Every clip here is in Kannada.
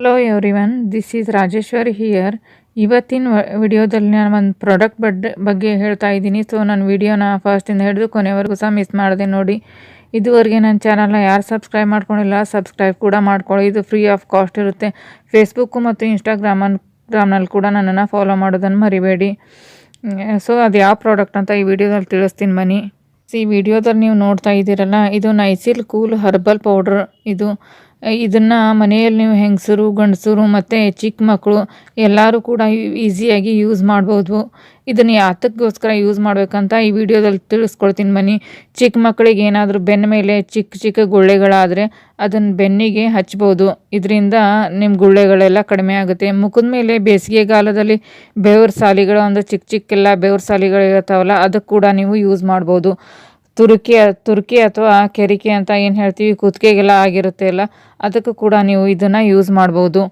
Hello everyone this is Rajeshwari here ಇವತ್ತಿನ ವಿಡಿಯೋದಲ್ಲಿ ನಾನು ಒಂದು ಪ್ರಾಡಕ್ಟ್ ಬಡ್ ಬಗ್ಗೆ ಹೇಳ್ತಾ ಇದ್ದೀನಿ. ಸೊ ನನ್ನ ವಿಡಿಯೋನ ಫಸ್ಟಿಂದ ಹಿಡಿದು ಕೊನೆವರೆಗೂ ಸಹ ಮಿಸ್ ಮಾಡಿದೆ ನೋಡಿ. ಇದುವರೆಗೆ ನನ್ನ ಚಾನಲ್ನ ಯಾರು ಸಬ್ಸ್ಕ್ರೈಬ್ ಮಾಡ್ಕೊಂಡಿಲ್ಲ ಸಬ್ಸ್ಕ್ರೈಬ್ ಕೂಡ ಮಾಡ್ಕೊಳ್ಳಿ. ಇದು ಫ್ರೀ ಆಫ್ ಕಾಸ್ಟ್ ಇರುತ್ತೆ. ಫೇಸ್ಬುಕ್ಕು ಮತ್ತು ಇನ್ಸ್ಟಾಗ್ರಾಮನ್ ಗ್ರಾಮ್ನಲ್ಲಿ ಕೂಡ ನನ್ನನ್ನು ಫಾಲೋ ಮಾಡೋದನ್ನು ಮರಿಬೇಡಿ. ಸೊ ಅದು ಯಾವ ಪ್ರಾಡಕ್ಟ್ ಅಂತ ಈ ವಿಡಿಯೋದಲ್ಲಿ ತಿಳಿಸ್ತೀನಿ ಬನ್ನಿ. ಈ ವಿಡಿಯೋದಲ್ಲಿ ನೀವು ನೋಡ್ತಾ ಇದ್ದೀರಲ್ಲ, ಇದು ನೈಸಿಲ್ ಕೂಲ್ ಹರ್ಬಲ್ ಪೌಡ್ರ್ ಇದು ಇದನ್ನು ಮನೆಯಲ್ಲಿ ನೀವು ಹೆಂಗಸರು, ಗಂಡಸರು ಮತ್ತು ಚಿಕ್ಕ ಮಕ್ಕಳು ಎಲ್ಲರೂ ಕೂಡ ಈಸಿಯಾಗಿ ಯೂಸ್ ಮಾಡ್ಬೋದು. ಇದನ್ನು ಯಾತಕ್ಕೋಸ್ಕರ ಯೂಸ್ ಮಾಡಬೇಕಂತ ಈ ವಿಡಿಯೋದಲ್ಲಿ ತಿಳಿಸ್ಕೊಳ್ತೀನಿ ಬನ್ನಿ. ಚಿಕ್ಕ ಮಕ್ಕಳಿಗೆ ಏನಾದರೂ ಬೆನ್ನ ಮೇಲೆ ಚಿಕ್ಕ ಚಿಕ್ಕ ಗುಳ್ಳೆಗಳಾದರೆ ಅದನ್ನು ಬೆನ್ನಿಗೆ ಹಚ್ಬೋದು. ಇದರಿಂದ ನಿಮ್ಮ ಗುಳ್ಳೆಗಳೆಲ್ಲ ಕಡಿಮೆ ಆಗುತ್ತೆ. ಮುಖದ ಮೇಲೆ ಬೇಸಿಗೆಗಾಲದಲ್ಲಿ ಬೆವ್ರ ಸಾಲಿಗಳು ಅಂದರೆ ಚಿಕ್ಕ ಚಿಕ್ಕೆಲ್ಲ ಬೆವ್ರ ಸಾಲಿಗಳು ಇರ್ತಾವಲ್ಲ ಅದಕ್ಕೆ ಕೂಡ ನೀವು ಯೂಸ್ ಮಾಡ್ಬೋದು. ತುರುಕಿ, ತುರ್ಕಿ ಅಥವಾ ಕೆರಿಕೆ ಅಂತ ಏನು ಹೇಳ್ತೀವಿ, ಕುತ್ತಿಗೆಗೆಲ್ಲ ಆಗಿರುತ್ತೆ ಅಲ್ಲ, ಅದಕ್ಕೂ ಕೂಡ ನೀವು ಇದನ್ನು ಯೂಸ್ ಮಾಡ್ಬೋದು.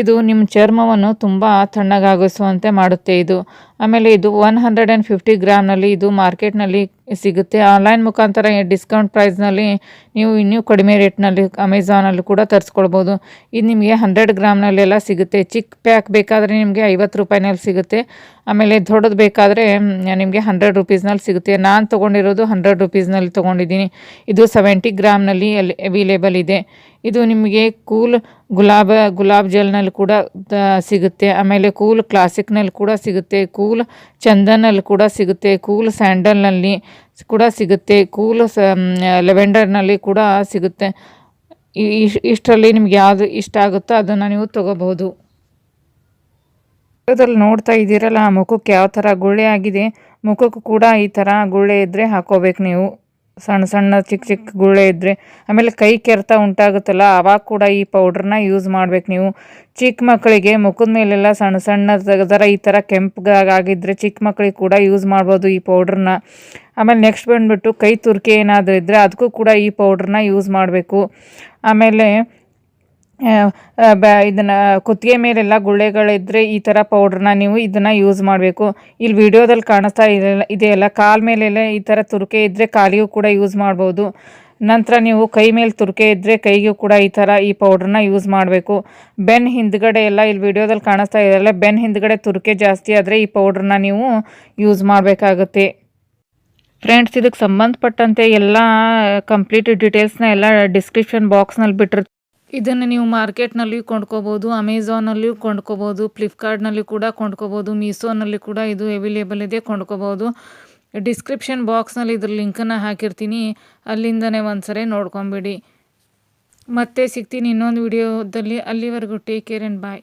ಇದು ನಿಮ್ಮ ಚರ್ಮವನ್ನು ತುಂಬ ತಣ್ಣಗಾಗಿಸುವಂತೆ ಮಾಡುತ್ತೆ ಇದು. ಆಮೇಲೆ ಇದು ಒನ್ ಹಂಡ್ರೆಡ್ ಆ್ಯಂಡ್ ಫಿಫ್ಟಿ ಗ್ರಾಮ್ನಲ್ಲಿ ಇದು ಮಾರ್ಕೆಟ್ನಲ್ಲಿ ಸಿಗುತ್ತೆ. ಆನ್ಲೈನ್ ಮುಖಾಂತರ ಡಿಸ್ಕೌಂಟ್ ಪ್ರೈಸ್ನಲ್ಲಿ ನೀವು ಇನ್ನೂ ಕಡಿಮೆ ರೇಟ್ನಲ್ಲಿ ಅಮೆಝಾನಲ್ಲಿ ಕೂಡ ತರಿಸ್ಕೊಳ್ಬೋದು. ಇದು ನಿಮಗೆ ಹಂಡ್ರೆಡ್ ಗ್ರಾಮ್ನಲ್ಲೆಲ್ಲ ಸಿಗುತ್ತೆ. ಚಿಕ್ಕ ಪ್ಯಾಕ್ ಬೇಕಾದರೆ ನಿಮಗೆ ಐವತ್ತು ರೂಪಾಯಿನಲ್ಲಿ ಸಿಗುತ್ತೆ. ಆಮೇಲೆ ದೊಡ್ಡದು ಬೇಕಾದರೆ ನಿಮಗೆ ಹಂಡ್ರೆಡ್ ರುಪೀಸ್ನಲ್ಲಿ ಸಿಗುತ್ತೆ. ನಾನು ತೊಗೊಂಡಿರೋದು ಹಂಡ್ರೆಡ್ ರುಪೀಸ್ನಲ್ಲಿ ತೊಗೊಂಡಿದ್ದೀನಿ. ಇದು ಸೆವೆಂಟಿ ಗ್ರಾಮ್ನಲ್ಲಿ ಅಲ್ಲಿ ಅವೈಲೇಬಲ್ ಇದೆ. ಇದು ನಿಮಗೆ ಕೂಲ್ ಗುಲಾಬ, ಗುಲಾಬ್ ಜೆಲ್ನಲ್ಲಿ ಕೂಡ ಸಿಗುತ್ತೆ. ಆಮೇಲೆ ಕೂಲ್ ಕ್ಲಾಸಿಕ್ನಲ್ಲಿ ಕೂಡ ಸಿಗುತ್ತೆ. ಕೂಲ್ ಚಂದನಲ್ಲಿ ಕೂಡ ಸಿಗುತ್ತೆ, ಕೂಲ್ ಸ್ಯಾಂಡಲ್ನಲ್ಲಿ ಕೂಡ ಸಿಗುತ್ತೆ, ಕೂಲ್ ಸ ಲೆವೆಂಡರ್ನಲ್ಲಿ ಕೂಡ ಸಿಗುತ್ತೆ. ಇಷ್ಟರಲ್ಲಿ ನಿಮ್ಗೆ ಯಾವುದು ಇಷ್ಟ ಆಗುತ್ತೋ ಅದನ್ನು ನೀವು ತೊಗೋಬಹುದು. ಅದ್ರಲ್ಲಿ ನೋಡ್ತಾ ಇದ್ದೀರಲ್ಲ ಮುಖಕ್ಕೆ ಯಾವ ಥರ ಗುಳ್ಳೆ ಆಗಿದೆ, ಮುಖಕ್ಕೂ ಕೂಡ ಈ ಥರ ಗುಳ್ಳೆ ಇದ್ದರೆ ಹಾಕೋಬೇಕು ನೀವು. ಸಣ್ಣ ಸಣ್ಣ ಚಿಕ್ಕ ಚಿಕ್ಕ ಗುಳ್ಳೆ ಇದ್ದರೆ ಆಮೇಲೆ ಕೈ ಕೆರೆತ ಉಂಟಾಗುತ್ತಲ್ಲ ಆವಾಗ ಕೂಡ ಈ ಪೌಡ್ರನ್ನ ಯೂಸ್ ಮಾಡಬೇಕು ನೀವು. ಚಿಕ್ಕ ಮಕ್ಕಳಿಗೆ ಮುಖದ ಮೇಲೆಲ್ಲ ಸಣ್ಣ ಸಣ್ಣ ಥರ ಈ ಥರ ಕೆಂಪಗಾಗಿದ್ದರೆ ಚಿಕ್ಕ ಮಕ್ಕಳಿಗೆ ಕೂಡ ಯೂಸ್ ಮಾಡ್ಬೋದು ಈ ಪೌಡ್ರನ್ನ ಆಮೇಲೆ ನೆಕ್ಸ್ಟ್ ಬಂದುಬಿಟ್ಟು ಕೈ ತುರ್ಕೆ ಏನಾದರೂ ಇದ್ದರೆ ಅದಕ್ಕೂ ಕೂಡ ಈ ಪೌಡ್ರನ್ನ ಯೂಸ್ ಮಾಡಬೇಕು. ಆಮೇಲೆ ಬ್ಯಾ ಇದನ್ನು ಕುತ್ತಿಗೆ ಮೇಲೆಲ್ಲ ಗುಳ್ಳೆಗಳಿದ್ದರೆ ಈ ಥರ ಪೌಡ್ರನ್ನ ನೀವು ಇದನ್ನು ಯೂಸ್ ಮಾಡಬೇಕು. ಇಲ್ಲಿ ವಿಡಿಯೋದಲ್ಲಿ ಕಾಣಿಸ್ತಾ ಇದೆಲ್ಲ ಇದೆಯಲ್ಲ ಕಾಲು ಮೇಲೆಲ್ಲ ಈ ಥರ ತುರುಕೆ ಇದ್ದರೆ ಕಾಲಿಗೂ ಕೂಡ ಯೂಸ್ ಮಾಡ್ಬೋದು. ನಂತರ ನೀವು ಕೈ ಮೇಲೆ ತುರಿಕೆ ಇದ್ದರೆ ಕೈಗೂ ಕೂಡ ಈ ಥರ ಈ ಪೌಡ್ರನ್ನ ಯೂಸ್ ಮಾಡಬೇಕು. ಬೆನ್ ಹಿಂದ್ಗಡೆ ಎಲ್ಲ ಇಲ್ಲಿ ವಿಡಿಯೋದಲ್ಲಿ ಕಾಣಿಸ್ತಾ ಇದೆಯಲ್ಲ ಬೆನ್ ಹಿಂದ್ಗಡೆ ತುರಿಕೆ ಜಾಸ್ತಿ ಆದರೆ ಈ ಪೌಡ್ರನ್ನ ನೀವು ಯೂಸ್ ಮಾಡಬೇಕಾಗುತ್ತೆ. ಫ್ರೆಂಡ್ಸ್ ಇದಕ್ಕೆ ಸಂಬಂಧಪಟ್ಟಂತೆ ಎಲ್ಲ ಕಂಪ್ಲೀಟ್ ಡೀಟೇಲ್ಸ್ನ ಎಲ್ಲ ಡಿಸ್ಕ್ರಿಪ್ಷನ್ ಬಾಕ್ಸ್ನಲ್ಲಿ ಬಿಟ್ಟಿರ್ತೀವಿ. ಇದನ್ನು ನೀವು ಮಾರ್ಕೆಟ್ನಲ್ಲಿಯೂ ಕೊಂಡ್ಕೋಬೋದು ಅಮೆಝಾನಲ್ಲಿಯೂ ಕೊಂಡ್ಕೋಬೋದು, ಫ್ಲಿಪ್ಕಾರ್ಟ್ನಲ್ಲಿ ಕೂಡ ಕೊಂಡ್ಕೋಬೋದು, ಮೀಸೋನಲ್ಲಿ ಕೂಡ ಇದು ಅವೈಲೇಬಲ್ ಇದೆ, ಕೊಂಡ್ಕೋಬೋದು. ಡಿಸ್ಕ್ರಿಪ್ಷನ್ ಬಾಕ್ಸ್ನಲ್ಲಿ ಇದ್ರ ಲಿಂಕನ್ನು ಹಾಕಿರ್ತೀನಿ, ಅಲ್ಲಿಂದನೇ ಒಂದು ಸರಿ ನೋಡ್ಕೊಂಬಿಡಿ. ಮತ್ತೆ ಸಿಗ್ತೀನಿ ಇನ್ನೊಂದು ವಿಡಿಯೋದಲ್ಲಿ, ಅಲ್ಲಿವರೆಗೂ take care and bye